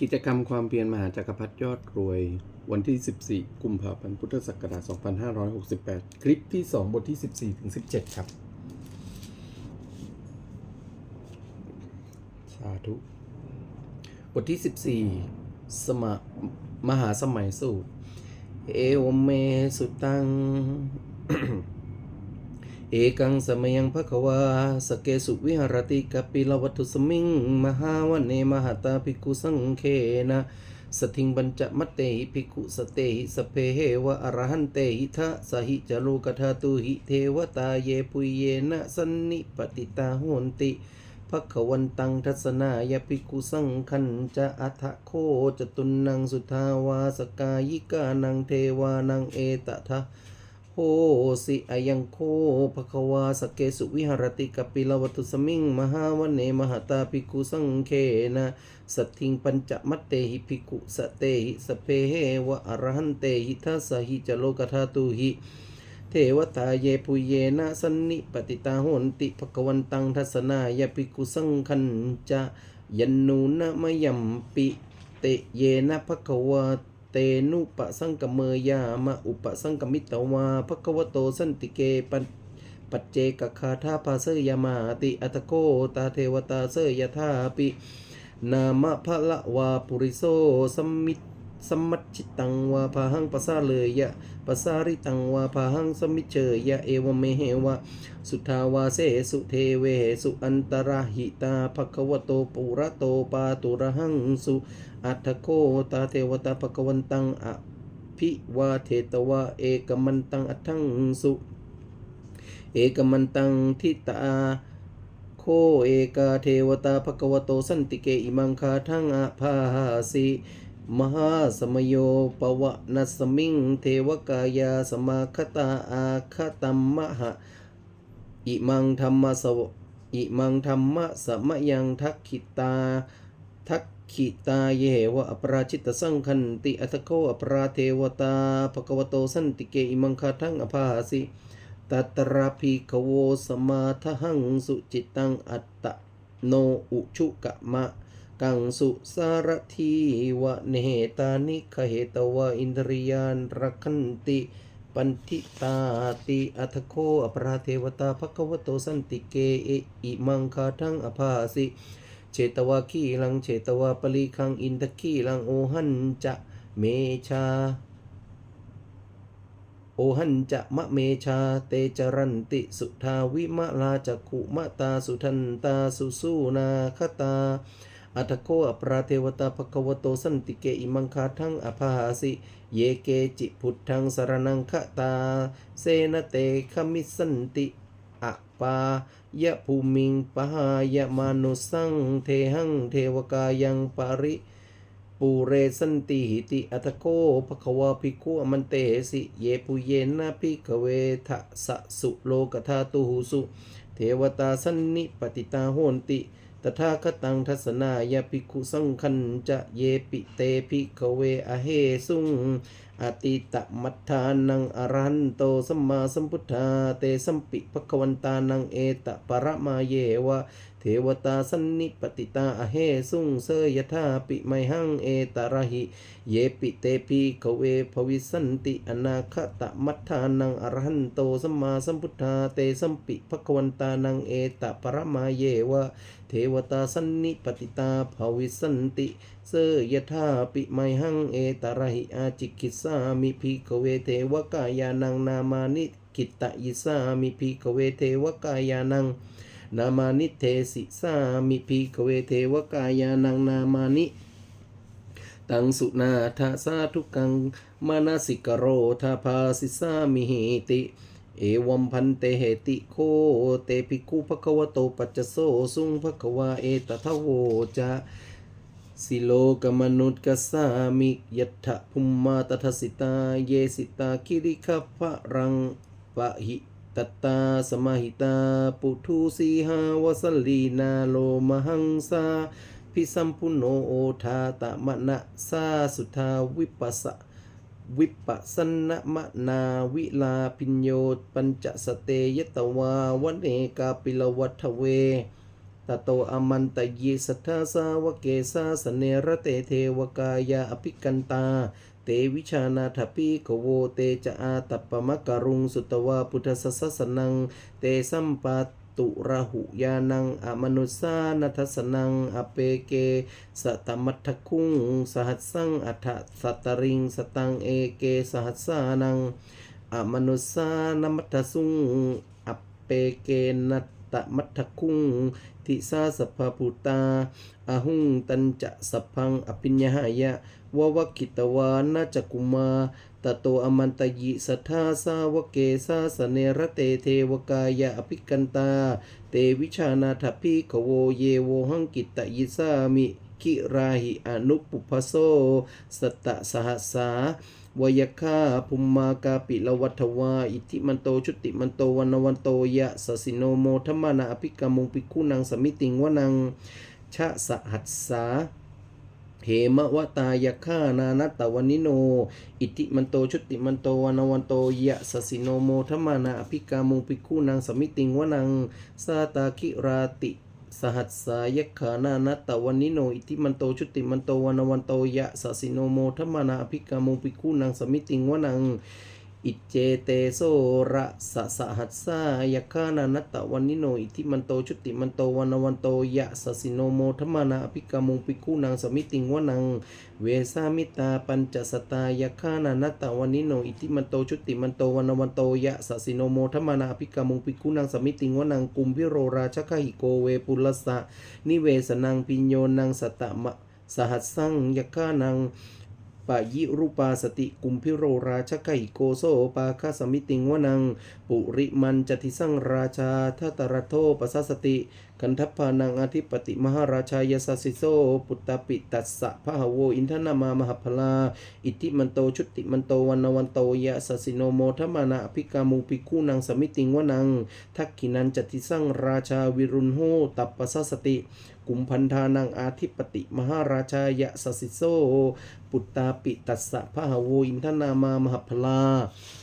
กิจกรรมความเพียรมหาจักรพรรดิยอดรวย วันที่ 14 กุมภาพันธ์ พุทธศักราช 2568 คลิปที่ 2 บทที่ 14 ถึง 17 ครับ สาธุ บทที่ 14 สมมหาสมัยสูตร เอวเมสุตัง เอกังสมยังภควาสเกสุวิหรติกปิลวัตุสมิง มหาวันเนมหาตาภิกขุสังเคนะสทิงบัญจมัตเตหิภิกขุสเตหิสเพเหวะอรหันเตหิทะสหิจโลกธาตุหิเทวตาเยปุยเยนะสันนิปติตาโหนติภควันตังทัศนายภิกขุสังคันจะอัทโคจตุนนังสุทาวาสกายิกานังเทวานังเอตทะ โหสิอายังโคภควาสเกสุวิหรติกปิลวัตุสมิงมหาวันเนมหาตาภิกุสังเคนะสัทธิงปัญจมัตเตหิภิกุสเตหิสพเพเหวะอรหันเตหิทัสสหิจโลกธาตุหิเทวตาเยปุเยนะสันนิปติตาโหนติภควันตังทัสนายภิกุสังคันจะยันนูนะมยัมปิเตเยนะภควา เตนุปสังกเมยามะอุปสังกมิตวาภควโตสันติเกปันปัจเจกคาธาภาเสยมาติอัตโกตาเทวตาเสยธาปิ นามะพะละวาปุริโสสมิต สัมมัจจิตังวาพาหังปะสาเลยยะปะสาริตังวาพาหังสมิเชยะเอวเมเหวะ สุทาวาเสสุเทเวสุอันตราหิตาภควโตปุระโตปาตุระหังสุอัตถโคตาเทวตาภควันตังอภิวาเทตวะเอกมันตังอัตถังสุ เอกมันตังทิตาโคเอกาเทวตาภควโตสันติเกอิมังคาทังอาภาสิ มหาสมโยปวะนัสมิง เทวกายาสมาคตาอาคตัมมหะ อิมังธรรมสวอิมังธรรมะสมยังทักขิตา ทักขิตาเยวะอปราชิตสังคันติอัตโคอปราเทวตาภควโตสันติเกอิมังคาทังอภาสิตัตระภิกขโวสมาทหังสุจิตตังอัตตโนอุชุกะมะ กังสุสารทีวะเนตานิขเหตวะอินทริยานรักขันติปันทิตาติอัทโคอปราเทวตาภควโตสันติเกเออิมังคาทังอภาสิเชตวาคีลังเชตวาปลีคังอินทคีลังโอหันจะเมชา โอหันจะมะเมชาเตจรันติสุทาวิมะลาจักขุมะตาสุทันตาสุสูนาคตา อัตโคอปราเทวตาภควโตสันติเกอิมังคาทังอภาสิ เยเกจิพุทธังสรนังคตา เซนเตขมิสันติอปายะภูมิงปหายะมานุสังเทหังเทวกายังปาริปูเรสันติหิติอัตโกภควาภิกขุอมันเตสิ เยปุเยนะภิกเวทะสะสุโลกธาตุหุสุ เทวตาสันนิปติตาโหนติ ตถาคตังทัศนายภิกขุสังคันจะเยปิเตภิกเวอเหสุงอติตมัฏฐานังอรหันโตสัมมาสัมพุทธาเตสัมปิภควันตานังเอตปรมาเยวะ เทวตาสันนิปติตาอเหสุงเสยธาปิไมหังเอตระหิ เยปิเตปีขเวภวิสันติอนาคตมัฏฐานังอรหันโตสัมมาสัมพุทธาเตสัมปิภควันตานังเอตปรมาเยวะ เทวตาสันนิปติตาภวิสันติ เสยธาปิไมหังเอตระหิอาจิกิสามิภิกเวเทวกายานังนามานิกิตตยิสามิภิกเวเทวกายานังนามานิเทสิสามิภิกเวเทวกายานังนามานิตังสุนาทาสาทุกังมานาสิกโรทาภาสิสามิหิติเอวัมพันเตเหติโคเตปิคุภควโตปัจจโสสุงภควาเอตทะโวจะ สิโลกมนุษย์กสามิยัตถะภุมมาตถสิตา เยสิตาคิริคพะรังปะหิตตาสมาหิตา ปุถุสีหาวสลีนาโลมหังสาพิสัมพุโนโอทาตะมะนะสาสุทาวิปัสสะวิปัสสนมะนาวิลาปิญโยปัญจสเตยตวาวันเนกาปิลวัฏเว ตโตอมันตยิสัทธาสาวเกสาสเนระเตเทวกายาอภิกันตา เตวิชานาถปิกโวเตจะอาตัปปมะกรุงสุตวาพุทธสสสนัง เตสัมปาตุระหุยานังอมนุสานัทสนัง อเปเก สตมัทคุง สหัสสังอัฏฐสัตตริง สตังเอเก สหัสสานัง อมนุสานมัทสุง อเปเกนั ตตมัทคุงทิสาสพพุตาอาหุงตันจะสัพพังอภิญญายะววคิตวานาจกุมาตโตอมันตยิสัทธาสาวเกสาสเนระเตเทวกายะอภิกันตา เตวิชานาถพิขโวเยโวหังกิตตยิสามิ คิราหิอนุปุพโสสตตสหัสสา วยคาภุมมากาปิลวัฏวา อิทิมันโตชุติมันโตวันวันโตยะสสิโนโมธรรมนาอภิกามุงปิคุนังสมิติงวนังชะสหัสสาเหมะวตายคานานัตตวนิโน อิติมันโตชุติมันโตวันวันโตยะสสิโนโมธรรมนาอภิกามุงปิคุนังสมิติงวนัง สาตาคิราติ สหัสสายขานานัตตวันนิโนอิติมันโตชุติมันโตวันวันโตยะสสิโนโมธรรมานาอภิกามุปิคุนังสมิติงวนัง อิจเจเตโสระสะสะหัสสายคานานัตตวันนิโน อิทิมันโตชุติมันโตวันวันโตยะสสิโนโมธรรมานาอภิกามุงปิคูนังสมิติงวนัง เวสามิตาปัญจสตายคานานัตตวันนิโน อิทิมันโตชุติมันโตวันวันโตยะสสิโนโมธรรมานาอภิกามุงปิคูนังสมิติงวนังกุมพิโรราชคหิโกเวปุลสะนิเวสนังปิญโยนังสตตมะสหัสสังยคานัง ปะยิรูปาสติกุมพิโรราชไกโกโซปาคาสมิติงวนัง ปุริมันจติสังราชาทัตระโทปัสสติกันทัพพานังอธิปติมหาราชายสสิโซ ปุตตปิตัสสะพะหโวอินทนามามหพลา อิติมันโตชุติมันโตวันวันโตยะสสิโนโมทมานาภิกามุปิคูนังสมิติงวนัง ทักขินันจติสังราชาวิรุณโหตัปปสสติ กุมพันธานังอาธิปติมหาราชายะสสิโซ ปุตตาปิตัสสะพะหโวอินทนามามหพลา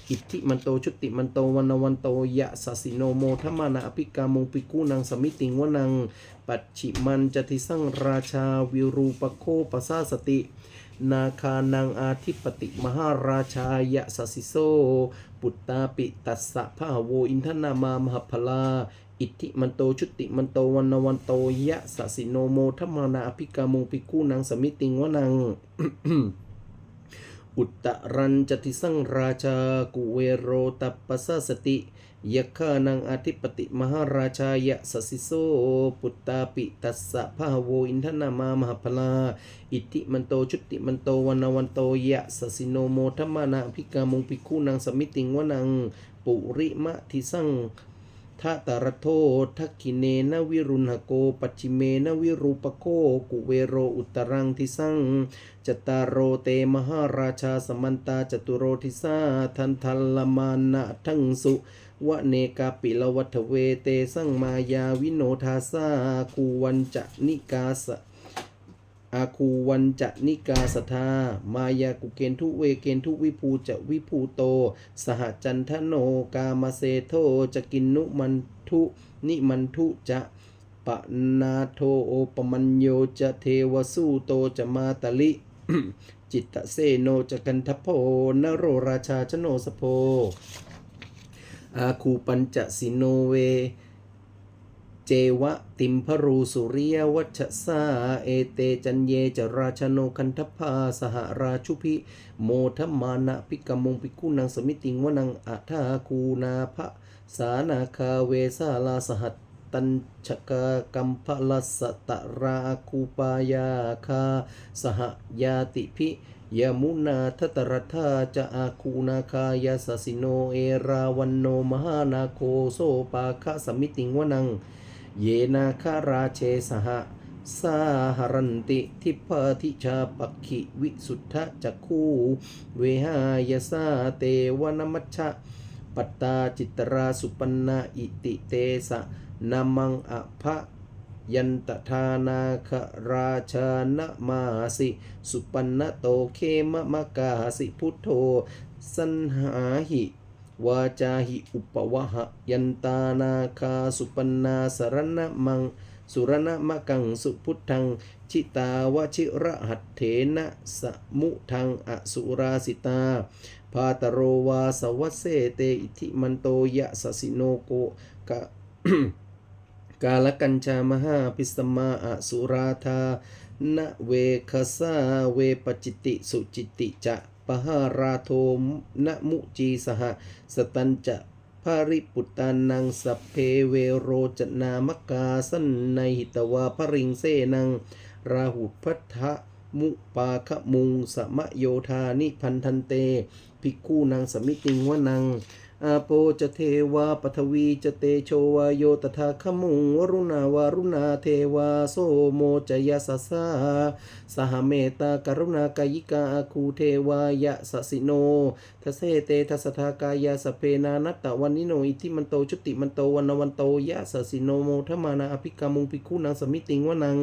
อิทธิมันโตชุติมันโตวันวันโตยะสสิโนโมทมานาอภิกามงปิกูนังสมิติงวนัง ปัจฉิมันจติสังราชาวิรูปโคปสาสตินาคานังอาธิปติมหาราชายะสสิโซ ปุตตาปิตัสสะพะหโวอินทนามามหพลา อิทธิมันโตชุติมันโตวันนวันโตยะสสิโนโมทมานาอภิกามงปิกูนังสมิติงวนัง อุตตรันจติสังราชากุเวโรตัปปสสติยะคานังอธิปติมหาราชายะสสิโซปุตตาปิตัสสะพะหะโวอินทนามามหพลา อิติมันโตชุติมันโตวันวันโตยะสสิโนโมธรรมานาภิกามุงภิกขุนังสมิติงวนัง ปุริมะทิสัง ทะตระโททักขิเนนวิรุณหโก ปัจฉิเมนวิรูปโกกุเวโรอุตรังทิสังจตารโรเตมหาราชาสมันตาจตุโรทิสาทันทัลลมานะทั้งสุวะเนกาปิลวัฒเวเตสังมายาวิโนทาสาคูวันจะนิกาส อาคูวันจะนิกาสทามายากุเกนทุเวเกนทุวิภูจะวิภูโต สหจันทโนกามาเซโทจะกินนุมันทุนิมันทุจะปะนาโทโอปมัญโยจะเทวสูโตจะมาตลิ จิตตเสโนจะกันทโพนโรราชาชโนสโพอาคูปัญจสิโนเว จวะติมพรูสุริยวัชสาเอเตจันเยจราชโนคันทพาสหราชุพิโมทมานะพิกมงพิกุนังสมิติงวนังอัฏฐาคูนาภะสานาคาเวสาลาสหัตตัญชกากัมพลัสสตราคูปายาคาสหยาติพิยมุนาทตรธาจะอาคูนาคายาสสิโนเอราวันโนมหานาโคโซปาคะสมิติงวนัง เยนาคาราเชสหะสาหรันติทิพธิชาปักขิวิสุทธจักคูเวหายสาเตวนมัชชะปัตตาจิตราสุปันนาอิติเตสะนามังอภะยันตทานาคราชานะมาสิ สุปันนโตเคมะมะกาสิพุทโธสันหาหิ วาจาหิอุปวะหะยันตานาคาสุปันนาสรณะมัง สุรณะมะกังสุพุทธัง ชิตาวชิระหัตเถนะสมุทังอสุราสิตาพาตโรวาสวัสเสเตอิทิมันโตยะสสิโนโกกะกาลกัญชามหาพิสมาอสุราธานะเวคสาเวปจิติสุจิติจะ หาราโทนะมุจีสหสตันจะภาริปุตานังสเพเวโรจนามกาสันในหิตวาภริงเสนัง ราหุพัทธะมุปาคมุงสมโยธานิพันธันเต ภิกขุนางสมิติงวนัง อาโปจะเทวาปทวีจะเตโชวาโยตถาคมุงวรุณาวารุณาเทวาโสโมจยสสสาสหเมตากรุณากายิกาอาคูเทวายะสสิโนทเสเตทัสทากายาสเพนานัตตะวันนิโนอิทิมันโตชุติมันโตวันวันโตยะสสิโนโมทมานาอภิกามุงภิกขุนางสมิติงวนัง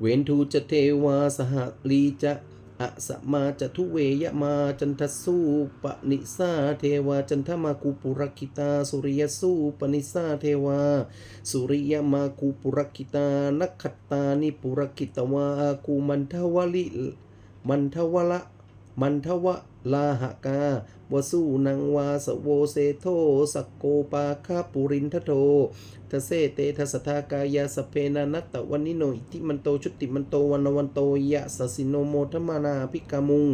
เวนทูจะเทวาสหลีจะ อะสมมาจะทุเวยมาจันทสูปนิสาเทวาจันทมากุปุรคิตา สุริยสูปนิสาเทวา สุริยมากุปุรคิตานักขตานิปุรคิตวากูมันทวลิมันทวละมันทวลาหกา วสูนังวาสโวเซโทสกโกปาคาปุรินทโททเสเตทัสทากายาสเพนานัตตะวันนิโนอิทิมันโตชุติมันโตวันวันโตยะสสิโนโมทมานาภิกามุง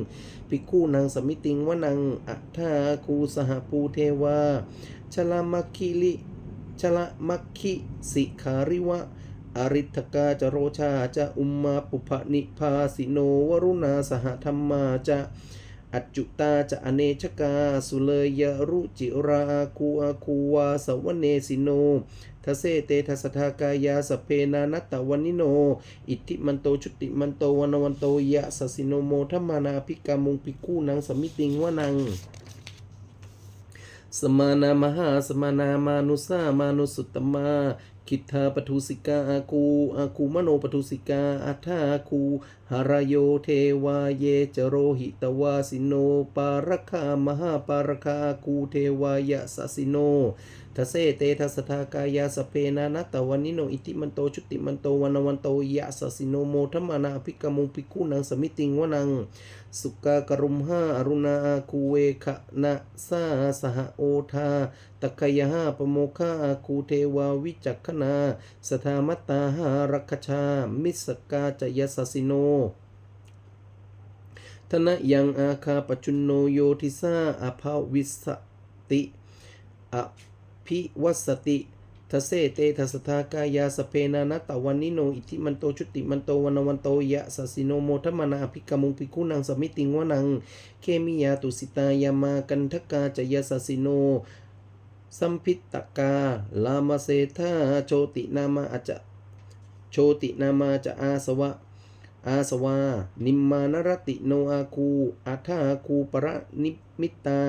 ภิกขุนางสมิติงวนังอัฏฐาคูสหปูเทวาชลามัคคิลิชลามัคคิสิขาริวะอริทกาจโรชาจะอุมมาปุพนิพาสิโนวรุณาสหธรรมาจะ อัจจุตาจะอเนชกา สุเลยรุจิราคูอาคูวาสวเนสิโนทเสเตทัสทากายาสเพนานัตตวันนิโน อิทธิมันโตชุติมันโตวันวันโตยะสสิโนโมทมมานาภิกามุงภิกขุนังสมิติงวนังสมานามหาสมานามานุสามานุสุตตมา คิทธาปทุสิกาอาคูอาคูมโนปทุสิกาอัฏฐาคูหารโยเทวาเยจโรหิตวาสิโน ปารคามหาปารคาคูเทวายะสสิโน ทเสเตทัสทากายาสเพนานัตตวันนิโนอิติมันโตชุติมันโตวันวันโตยะสสิโนโมทมานาภิกมุงภิกุนังสมิติงวนัง สุกากรุมหาอรุณาคูเวคะนะสาสหโอทาตะกยหาปโมคาอาคูเทวาวิจักขนา สธามัตตาหารักชา มิสกาจยสสิโนธนะยังอาคาปจุนโนโยทิสาอภาวิสติอ ภิวัสติทเสเตทัสทากายาสเพนานตตวันนิโน อิทิมันโตชุติมันโตวันวันโตยะสสิโนโมทมนาอภิกมุงภิกขุนังสมิติงวนัง เคมิยาตุสิตายามากันทกาจยสสิโน สัมพิตตกา ลามาเซธาโชตินามาอาจะโชตินามาจะอาสวะ อาสวา นิมมานรติโนอาคูอัฏฐาคูปรนิมิตา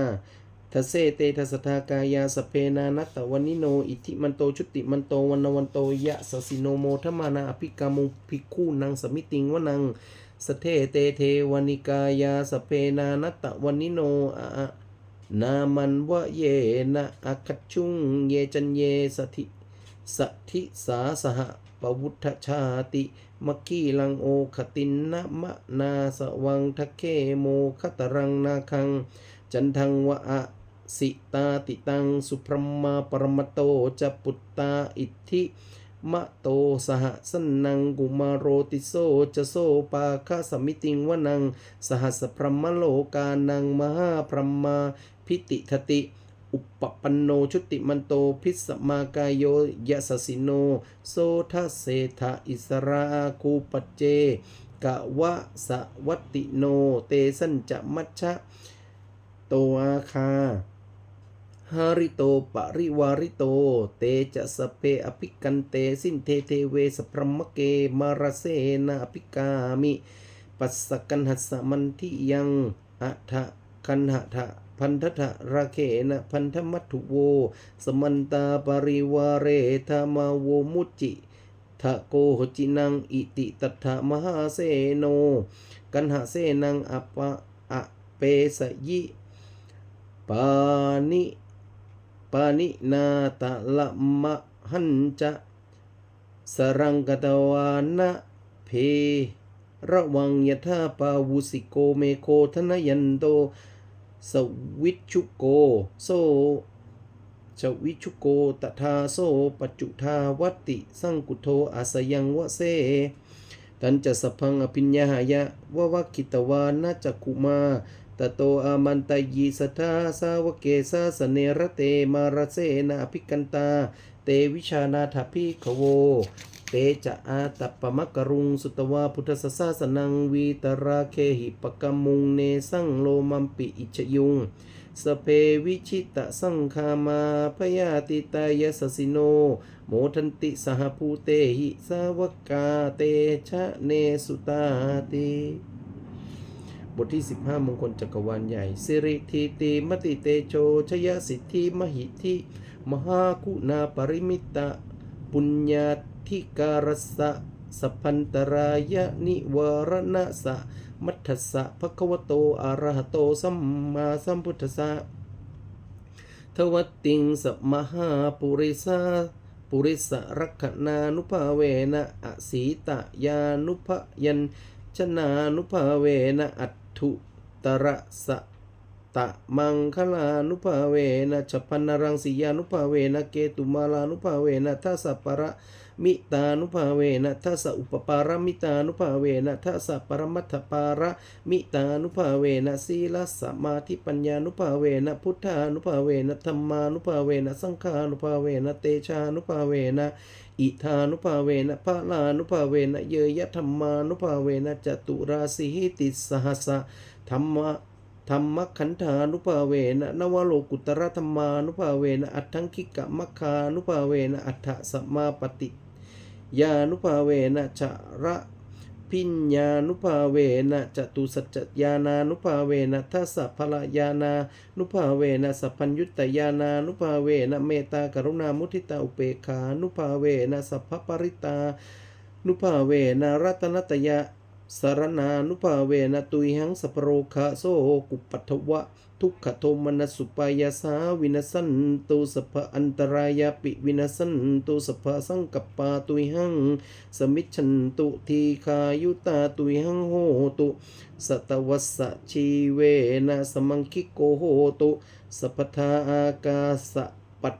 ทเสเตทัสทากายาสเพนานัตตวันนิโน อิทิมันโตชุติมันโตวันวันโตยะสสิโนโมทมานาอภิกามุภิกขุนังสมิติงวนังสเทเตเทวนิกายาสเพนานัตตวันนิโนอะนามันวะเยนะอาคัจชุงเยจันเยสถิสถิสาสหปวุฒชาติมัคคีลังโอคตินนะมะนาสวังทะเคโมคตรังนาคัง จันทังวะอะ สิตาติตังสุพรหมาปรมโตจะปุตตาอิทธิมะโตสหสนังกุมารโรติโซจะโซปาคาสมิติงวนัง สหัสพรมโลกานังมหาพรมาพิติทติ อุปปันโนชุติมันโตพิสมากายโยยะสสิโนโสทัสเศธาอิสราคูปเจกะวะสวัตติโน เตสัญจะมัชชะ โตอาคา หาริโตปริวาริโต เตจะสเปอภิกันเตสินเทเทเวสพรมเกมารเสนาอภิกามิปัสสกันหัสมันทิยังอัฏฐคันหะทะพันธะราเคนะพันธมัตถุโว สมันตาปริวาเรธามาโวมุจิทะโกหจินังอิติตัทธมหาเสโน กันหะเสนังอปะอะเปสยิปานิ ปานินาตะละมะหันจะสรังกตวานะเพ ระวังยถาปาวุสิโกเมโคธนยันโต สวิชุโกโซชวิชุโกตถาโซปัจจุทาวติสังกุโทอาสยังวะเซตันจะสพังอภิญญายะวะวะคิตวานาจักกุมา ตโตอามันตยีสัทาสาวกเกสาสเนรเตมารเสนาภิกันตา เตวิชานาถาภิขโว เตจะอาตัปปมะกรุงสุตวาพุทธสสาสนังวีตราเคหิปกมมุงเนสังโลมัมปิอิชยุง สเพวิชิตะสังคามาพยาติตายสสิโน โมทันติสหภูเตหิสาวกาเตชะเนสุตาติ บทที่ 15 มงคลจักรวาลใหญ่ สิริทีติมติเตโชชยสิทธิมหิทธิมหาคุณาปริมิตะ ปุญญาธิการสะสัพพันตรายะนิวรณสะ มัทธสะภะควโตอะรหโตสัมมาสัมพุทธะทวัตติงสัมมหาปุริสาปุริสรักขนานุภาเวนะอสีตะยานุภยัญชนานุภาเวนะอัต ถุตระสะตะมังคลานุภาเวนะชพันนรังสียานุภาเวนะเกตุมาลานุภาเวนะทัสสะปะระ มิตานุภาเวนะทัสสะอุปปารมิตานุภาเวนะทัสสะปรมัตถปาระมิตานุภาเวนะสีลสมาธิปัญญานุภาเวนะพุทธานุภาเวนะธรรมานุภาเวนะสังฆานุภาเวนะเตชานุภาเวนะอิทานุภาเวนะพะลานุภาเวนะเยยะธรรมานุภาเวนะจตุราสีหิติสหัสสะธรรมะธรรมขันธานุภาเวนะนวโลกุตรธรรมานุภาเวนะอัตถังคิกะมัคคานุภาเวนะอัฏฐสัมมาปฏิ ยานุภาเวนะจระพิญญานุภาเวนะจตุสัจจญานานุภาเวนะทัสสะพลายานานุภาเวนะสัพพัญยุตตยานานุภาเวนะเมตตากรุณามุทิตาอุเปกขานุภาเวนะสัพพปริตา นุภาเวนะรัตนตยะสารนานุภาเวนะตุยหังสปโรคะโซกุปัทวะ ทุกขโทมนัสสุปายาสาวินัสสันตุสภอันตรายาปิวินัสสันตุสภสังกปาตุยหัง สมิชันตุทีคายุตาตุยหังโหตุสตวัสสชีเวนะสมังคิโกโหตุสัพทาอากาสะปัต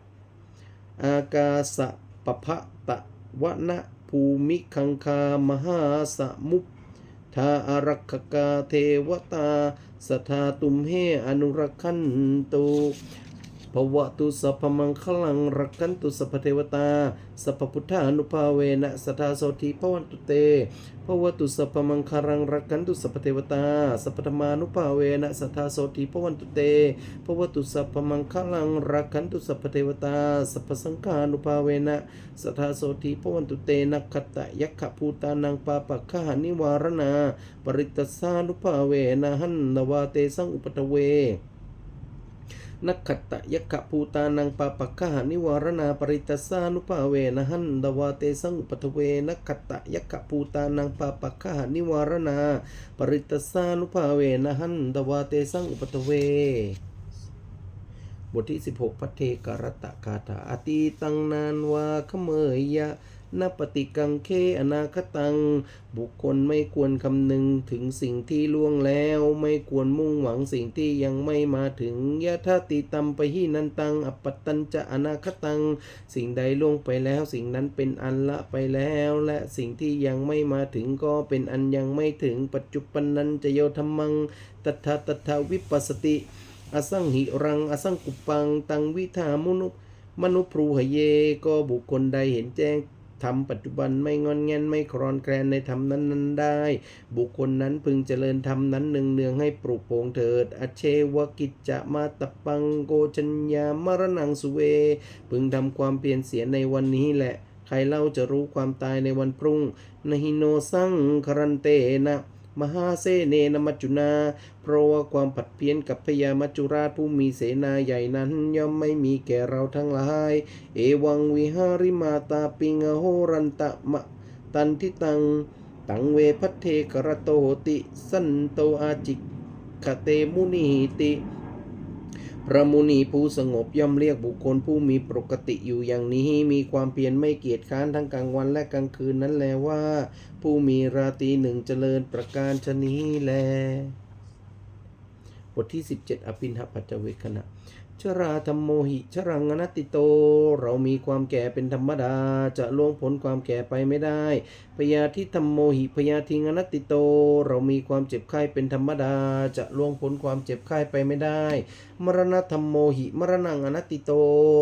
อากาสะปะพะตะวะนะภูมิคังคามหาสมุป ทาอารักขกาเทวตาสทาตุมเหอนุรักขันตุ ภวตุสัพพมังคลังรักขันตุสัพเทวตา สัพพุทธานุภาเวนะสทาโสธีภวันตุเตภวตุสัพพมังคลังรักขันตุสัพเทวตา สัพพธรรมานุภาเวนะสทาโสธีภวันตุเตภวตุสัพพมังคลังรักขันตุสัพเทวตา สัพพสังฆานุภาเวนะสัทธาโสธีภวันตุเตนักขตะยักขภูตานังปาปักขหานิวารณา ปริตตสานุภาเวนะหันนวาเตสังอุปตเว นักขตะยักขภูตานังปาปักขหานิวารณาปริตสานุภาเวนะหันนวาเตสังอุปตเวนักขตะยักขภูตานังปาปักขหานิวารณาปริตสานุภาเวนะหันนวาเตสังอุปตเวบทที่ 16พัทเทกรตะคาถาอตีตังนานวาขเมยยะ นปฏิกังเคอนาคตัง บุคคลไม่ควรคำนึงถึงสิ่งที่ล่วงแล้ว ไม่ควรมุ่งหวังสิ่งที่ยังไม่มาถึงยะทาติตัมปหินันตัง อปตตัญจะอนาคตัง สิ่งใดล่วงไปแล้ว สิ่งนั้นเป็นอันละไปแล้ว และสิ่งที่ยังไม่มาถึงก็เป็นอันยังไม่ถึงปัจจุปันนันจะโยธรรมังตถาตถาวิปัสสติอสังหิรัง อสังกุปัง ตังวิธามุนุมนุพรูหเย ก็บุคคลใดเห็นแจ้ง ธรรมปัจจุบันไม่งอนแงนไม่ครอนแคลนในธรรมนั้นๆได้ บุคคลนั้นพึงเจริญธรรมนั้นเนืองเนืองให้ปลุกโปงเถิด อเชวกิจจะมาตปังโกชัญญามรณังสุเว พึงทำความเปลี่ยนเสียในวันนี้แหละ ใครเล่าจะรู้ความตายในวันพรุ่งนหิโนสังครันเตนะ มหาเสเนนมัจจุนา เพราะว่าความผัดเพี้ยนกับพญามัจจุราชผู้มีเสนาใหญ่นั้นย่อมไม่มีแก่เราทั้งหลาย เอวังวิหาริมาตาปิงอโหรันตะมะตันทิตัง ตังเวพัทเทกระโตติ สันโตอาจิกขเตมุนีติ พระมุนีผู้สงบย่อมเรียกบุคคลผู้มีปกติอยู่อย่างนี้ มีความเพียรไม่เกียจค้านทั้งกลางวันและกลางคืนนั้นแลว่า ผู้มีราตรีหนึ่งเจริญประการชนี้แล บทที่ 17 อภินหปัจเวคขณะชราธรรมโมหิ ชรังอนัตติโต เรามีความแก่เป็นธรรมดา จะล่วงพ้นความแก่ไปไม่ได้ พยาธิธรรมโมหิพยาธิงอนัตติโต เรามีความเจ็บไข้เป็นธรรมดา จะล่วงพ้นความเจ็บไข้ไปไม่ได้ มรณะธรรมโมหิ มรณังอนัตติโต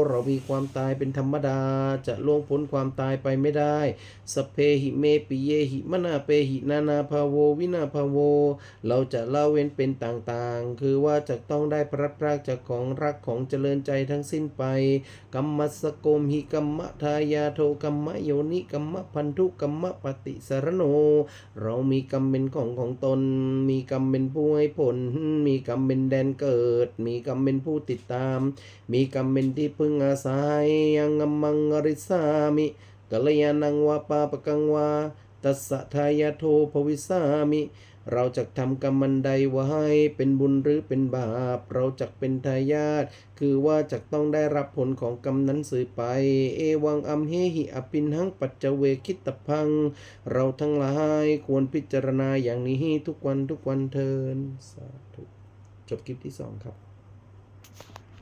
เรามีความตายเป็นธรรมดา จะล่วงพ้นความตายไปไม่ได้ สเพหิเมปิเยหิมนาเปหินานาภาโววินาภาโว เราจะเล่าเว้นเป็นต่างๆ คือว่าจะต้องได้พลัดพรากจากของรักของเจริญใจทั้งสิ้นไป กัมมัสสโกมหิกัมมะทายาโทกัมมะโยนิกัมมะพันธุกัมมะปฏิสารโน เรามีกรรมเป็นของของตน มีกรรมเป็นผู้ให้ผล มีกรรมเป็นแดนเกิด มีกรรมเป็นผู้ติดตาม มีกรรมเป็นที่พึ่งอาศัยยังมังอริสามิกัลยาณังวาปาปกังวาตัสสะทายาโทภวิสามิ เราจะทำกรรมันใดไว้เป็นบุญหรือเป็นบาป เราจะเป็นทายาทคือว่าจะต้องได้รับผลของกรรมนั้นสืบไป เอวังอัมเฮหิอปินหังปัจเจเวคิตพัง เราทั้งหลายควรพิจารณาอย่างนี้ทุกวันทุกวันเทินสาธุจบคลิปที่สองครับ